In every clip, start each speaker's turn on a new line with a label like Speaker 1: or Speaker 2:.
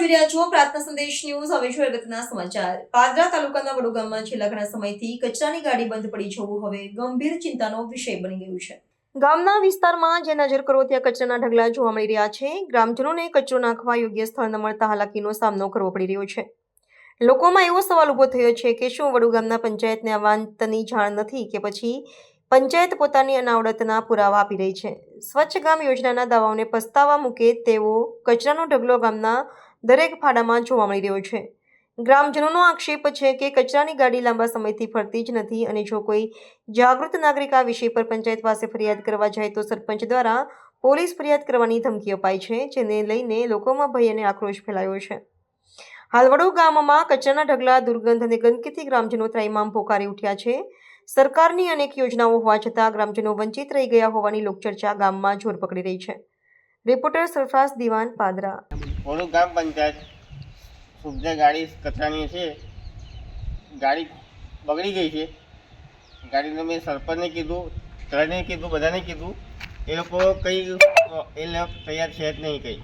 Speaker 1: જોઈ રહ્યા છો પ્રાર્થના સંદેશ ન્યૂઝ. હવે જોઈએ અગત્યના સમાચાર. પાદરા તાલુકાના વડોગામમાં છેલ્લા ઘણા સમયથી કચરાની ગાડી બંધ પડી જવું હવે ગંભીર ચિંતાનો વિષય બની ગયું છે. ગામના વિસ્તારમાં જે નજર કરો ત્યાં કચરાના ઢગલા જોવા મળી રહ્યા છે. ગ્રામજનોને કચરો નાખવા યોગ્ય સ્થળ ન મળતા હાલાકીનો સામનો કરવો પડી રહ્યો છે. લોકોમાં એવો સવાલ ઊભો થયો છે કે શું વડુ ગામના પંચાયતને આ વાંતની જાણ નથી કે પછી પંચાયત પોતાની અનાવડતના પુરાવા આપી રહી છે. સ્વચ્છ ગામ યોજનાના દાવાઓને પસ્તાવા મૂકે તેવો કચરાનો ઢગલો ગામના દરેક ફાડામાં જોવા મળી રહ્યો છે. ગ્રામજનોનો આક્ષેપ છે કે કચરાની ગાડી લાંબા સમયથી ફરતી જ નથી અને જો કોઈ જાગૃત નાગરિક આ વિષય પર પંચાયત પાસે ફરિયાદ કરવા જાય તો સરપંચ દ્વારા પોલીસ ફરિયાદ કરવાની ધમકી અપાઈ છે, જેને લઈને લોકોમાં ભય અને આક્રોશ ફેલાયો છે. હાલવડો ગામમાં કચરાના ઢગલા, દુર્ગંધ અને ગંદકીથી ગ્રામજનો ત્રાઈમામ પોકારી ઉઠ્યા છે. સરકારની અનેક યોજનાઓ હોવા છતાં ગ્રામજનો વંચિત રહી ગયા હોવાની લોકચર્ચા ગામમાં જોર પકડી રહી છે. રિપોર્ટર સરફરાઝ દિવાન પાદરા.
Speaker 2: થોડું ગામ પંચાયત. સુબજે ગાડી કચરાની છે. ગાડી બગડી ગઈ છે. ગાડીને મેં સરપંચને કીધું ત્રણે કીધું, બધાને કીધું. એ લોકો કંઈ, એ લોકો તૈયાર છે જ નહીં કંઈ.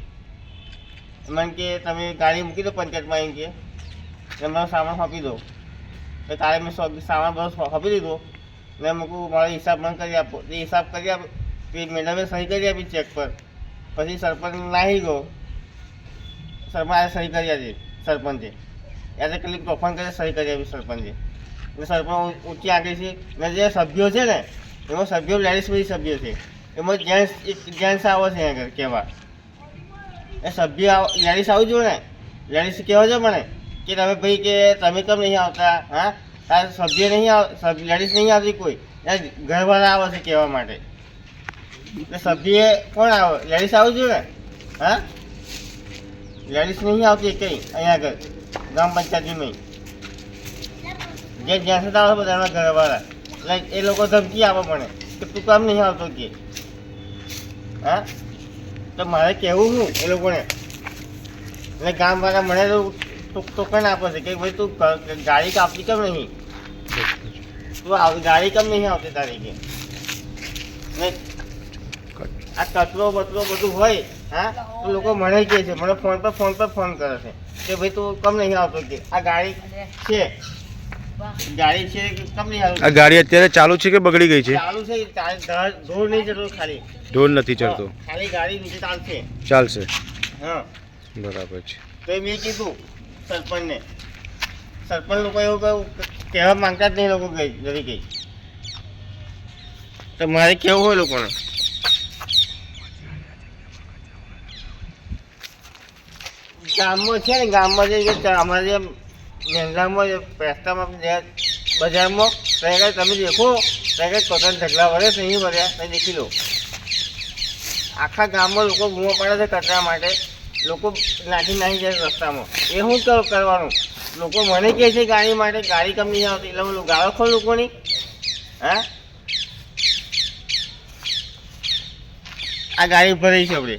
Speaker 2: મને કે તમે ગાડી મૂકી દો પંચાયતમાં એમ કે. મારો સામાન સોંપી દો. તો તારે મેં સામાન બધો સોંપી દીધો. ને મૂકું મારો હિસાબ મને કરી આપો. એ હિસાબ કરી આપો મેડમે સહી કરી આપી ચેક પર. પછી સરપંચ નાહી ગયો. સરપંચે સહી કરી આપી સરપંચે. એટલે કેટલીક તોફાન કરી, સહી કરી આપી સરપંચે. એટલે સરપંચ ઊંચી આગળ છે. ને જે સભ્યો છે ને, એમાં સભ્યો લેડીઝ બધી સભ્યો છે. એમાં જેન્ટ્સ, એક જેન્ટ્સ આવે છે આગળ, કહેવા. એ સભ્ય આવ- લેડીઝ આવું જોઈએ ને? લેડીઝ કહેવા છે મને કે તમે ભાઈ કે તમે કેમ નહીં આવતા? હા? તારે સભ્ય નહીં આવ લેડીઝ નહીં આવતી કોઈ? ઘરવાળા આવે છે કહેવા માટે. એટલે સભ્ય કોણ આવે? લેડીઝ આવવું જોઈએ ને? હા? લેડીઝ નહીં આવતી કંઈ, અહીંયા આગળ ગ્રામ પંચાયતમાં જે જ્યાં સુધી આવે બધાના ઘરવાળા. એટલે એ લોકો ધમકી આપે મને કે તું કામ નહીં આવતો કે. હા? તો મારે કહેવું શું એ લોકોને? એટલે ગામવાળા મને તો ટૂંક ટોકન આપે છે કે ભાઈ તું ગાડી કાપતી કેમ નહીં? તું આવ ગાડી કેમ નહીં આવતી તારી કે? ને આ કચરો બચરો બધું હોય હા? તો લોકો મને કહે છે મને ફોન પર ફોન પર ફોન કરે છે કે ભાઈ તું કમ નહીં આવતો કે આ ગાડી છે? ગાડી છે કમ નહીં
Speaker 3: નહીં
Speaker 2: આ
Speaker 3: ગાડી અત્યારે ચાલુ છે કે બગડી ગઈ છે?
Speaker 2: ચાલુ છે ઢોર નહીં ચડતો ખાલી.
Speaker 3: ઢોર નથી ચડતો.
Speaker 2: ખાલી ગાડી નીચે ચાલશે.
Speaker 3: ચાલશે.
Speaker 2: હા.
Speaker 3: બરાબર છે.
Speaker 2: તો એ મેં કીધું સરપંચને. સરપંચ લોકો એવું કહ્યું કહેવા માંગતા જ નહીં લોકો ગઈ ગઈ. તો મારે કેવું હોય લોકોને. ગામમાં છે ને, ગામમાં જે અમારે જે મહેંગામાં જે પેસ્તામાં બજારમાં ત્યાં તમે દેખો ત્યાં આગળ કોટન ઢગલા વળે છે નહીં ભર્યા ત્યાં દેખી લો. આખા ગામમાં લોકો બૂમો પાડે છે કચરા માટે. લોકો નાખી નાખી જાય રસ્તામાં. એ કર- કરવાનું? લોકો મને કહે છે ગાડી માટે, ગાડી કમ નહીં આવતી. એટલે હું ગાળો ખોલ લોકોની? હા? આ ગાડી ભરાઈ છે આપણે.